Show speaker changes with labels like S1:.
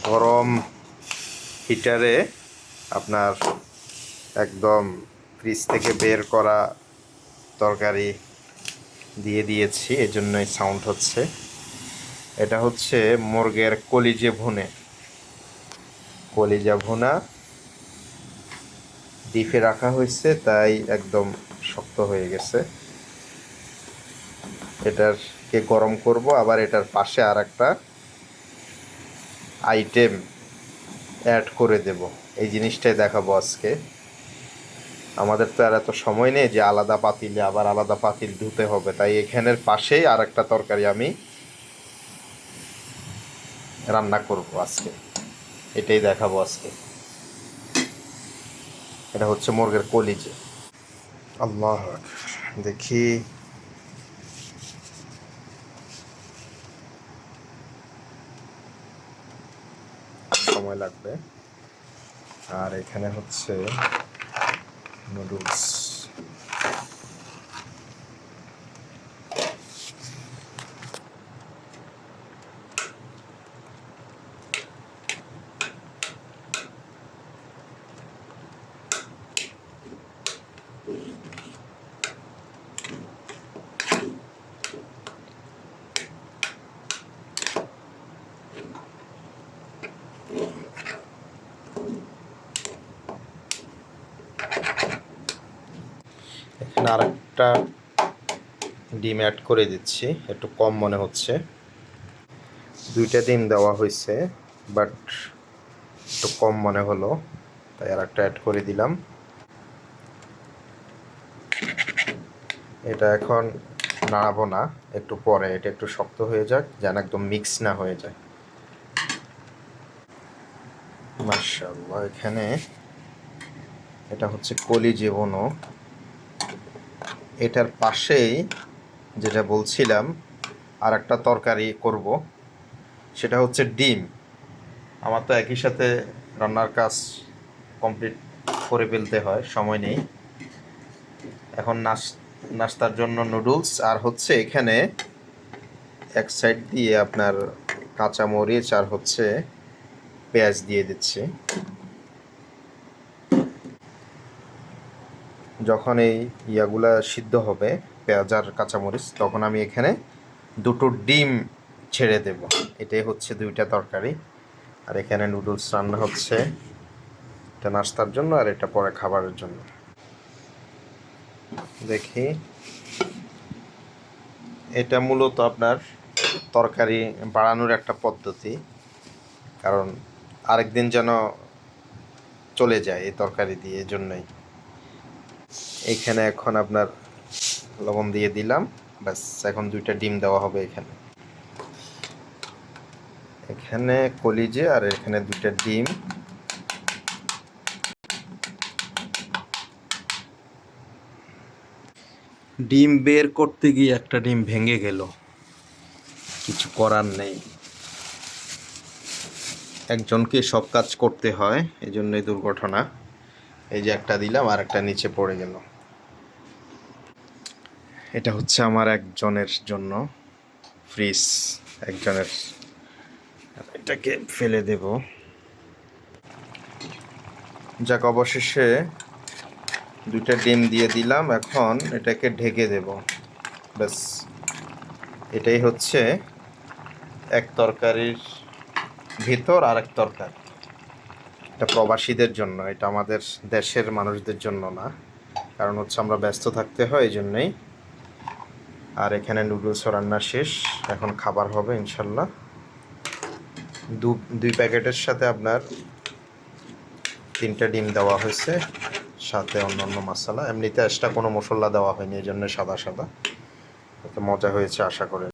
S1: গরম হিটারে আপনার একদম ফ্রিজ থেকে বের করা তরকারি দিয়ে দিয়েছি, এজন্যই সাউন্ড হচ্ছে। এটা হচ্ছে মুরগের কলিজে ভুনে। কলিজা ভুনা ডিপে রাখা হয়েছে, তাই একদম শক্ত হয়ে গেছে। এটারকে গরম করব, আবার এটার পাশে আর একটা আইটেম অ্যাড করে দেব। এই জিনিসটাই দেখাবো আজকে। আমাদের তো আর এত সময় নেই যে আলাদা পাতিলে আবার আলাদা পাতিল ধুতে হবে। তাই এখানের পাশেই আর একটা তরকারি আমি রান্না করব আজকে। এটাই দেখাবো আজকে। এটা হচ্ছে মুরগের কলিজে। আল্লাহ দেখি। সময় লাগবে। আর এখানে হচ্ছে নুডলস এখানে আরেকটা ডিম অ্যাড করে দিচ্ছি। একটু কম মনে হচ্ছে। দুইটা ডিম দেওয়া হয়েছে বাট একটু কম মনে হলো, তাই আর একটা অ্যাড করে দিলাম। এটা এখন নাড়াবো না, একটু পরে। এটা একটু শক্ত হয়ে যাক, যেন একদম মিক্স না হয়ে যায়। মার্শাল্লাহ এখানে এটা হচ্ছে কলি জীবনও এটার পাশেই যেটা বলছিলাম আর একটা তরকারি করব, সেটা হচ্ছে ডিম। আমার তো একই সাথে রান্নার কাজ কমপ্লিট করে ফেলতে হয়, সময় নেই। এখন নাস নাস্তার জন্য নুডলস, আর হচ্ছে এখানে এক সাইড দিয়ে আপনার কাঁচামরিচ, আর হচ্ছে পেঁয়াজ দিয়ে দিচ্ছি। যখন এই ইয়াগুলা সিদ্ধ হবে, পেঁয়াজ আর কাঁচামরিচ, তখন আমি এখানে দুটো ডিম ছেড়ে দেব। এটাই হচ্ছে দুইটা তরকারি। আর এখানে নুডলস রান্না হচ্ছে। এটা নাস্তার জন্য আর এটা পরে খাবারের জন্য। দেখি। এটা মূলত আপনার তরকারি বাড়ানোর একটা পদ্ধতি। কারণ আরেকদিন যেন চলে যায় এই তরকারি দিয়ে জন্যই এখানে এখন আপনার লবণ দিয়ে দিলাম। ব্যাস, এখন দুইটা ডিম দেওয়া হবে এখানে। এখানে কলিজে আর এখানে দুইটা ডিম। ডিম বের করতে গিয়ে একটা ডিম ভেঙে গেল। কিছু করার নেই। একজনকে সব কাজ করতে হয় এই জন্যই দুর্ঘটনা। এই যে একটা দিলাম আর একটা নিচে পড়ে গেল। এটা হচ্ছে আমার একজনের জন্য ফ্রিজ, একজনের। এটাকে ফেলে দেব। যাক, অবশেষে দুইটা ডিম দিয়ে দিলাম, এখন এটাকে ঢেকে দেব। ব্যাস, এটাই হচ্ছে এক তরকারির ভিতর আর এক তরকারি। এটা প্রবাসীদের জন্য, এটা আমাদের দেশের মানুষদের জন্য না। কারণ হচ্ছে আমরা ব্যস্ত থাকতে হয়, এই জন্যই আর এখানে নুডলস রান্না শেষ। এখন খাবার হবে ইনশাল্লাহ। দু, দুই প্যাকেটের সাথে আপনার তিনটা ডিম দেওয়া হয়েছে, সাথে অন্য অন্য মশলা। এমনিতে এক্সট্রা কোনো মশলা দেওয়া হয়নি এই জন্য সাদা সাদা। এত মজা হয়েছে আশা করে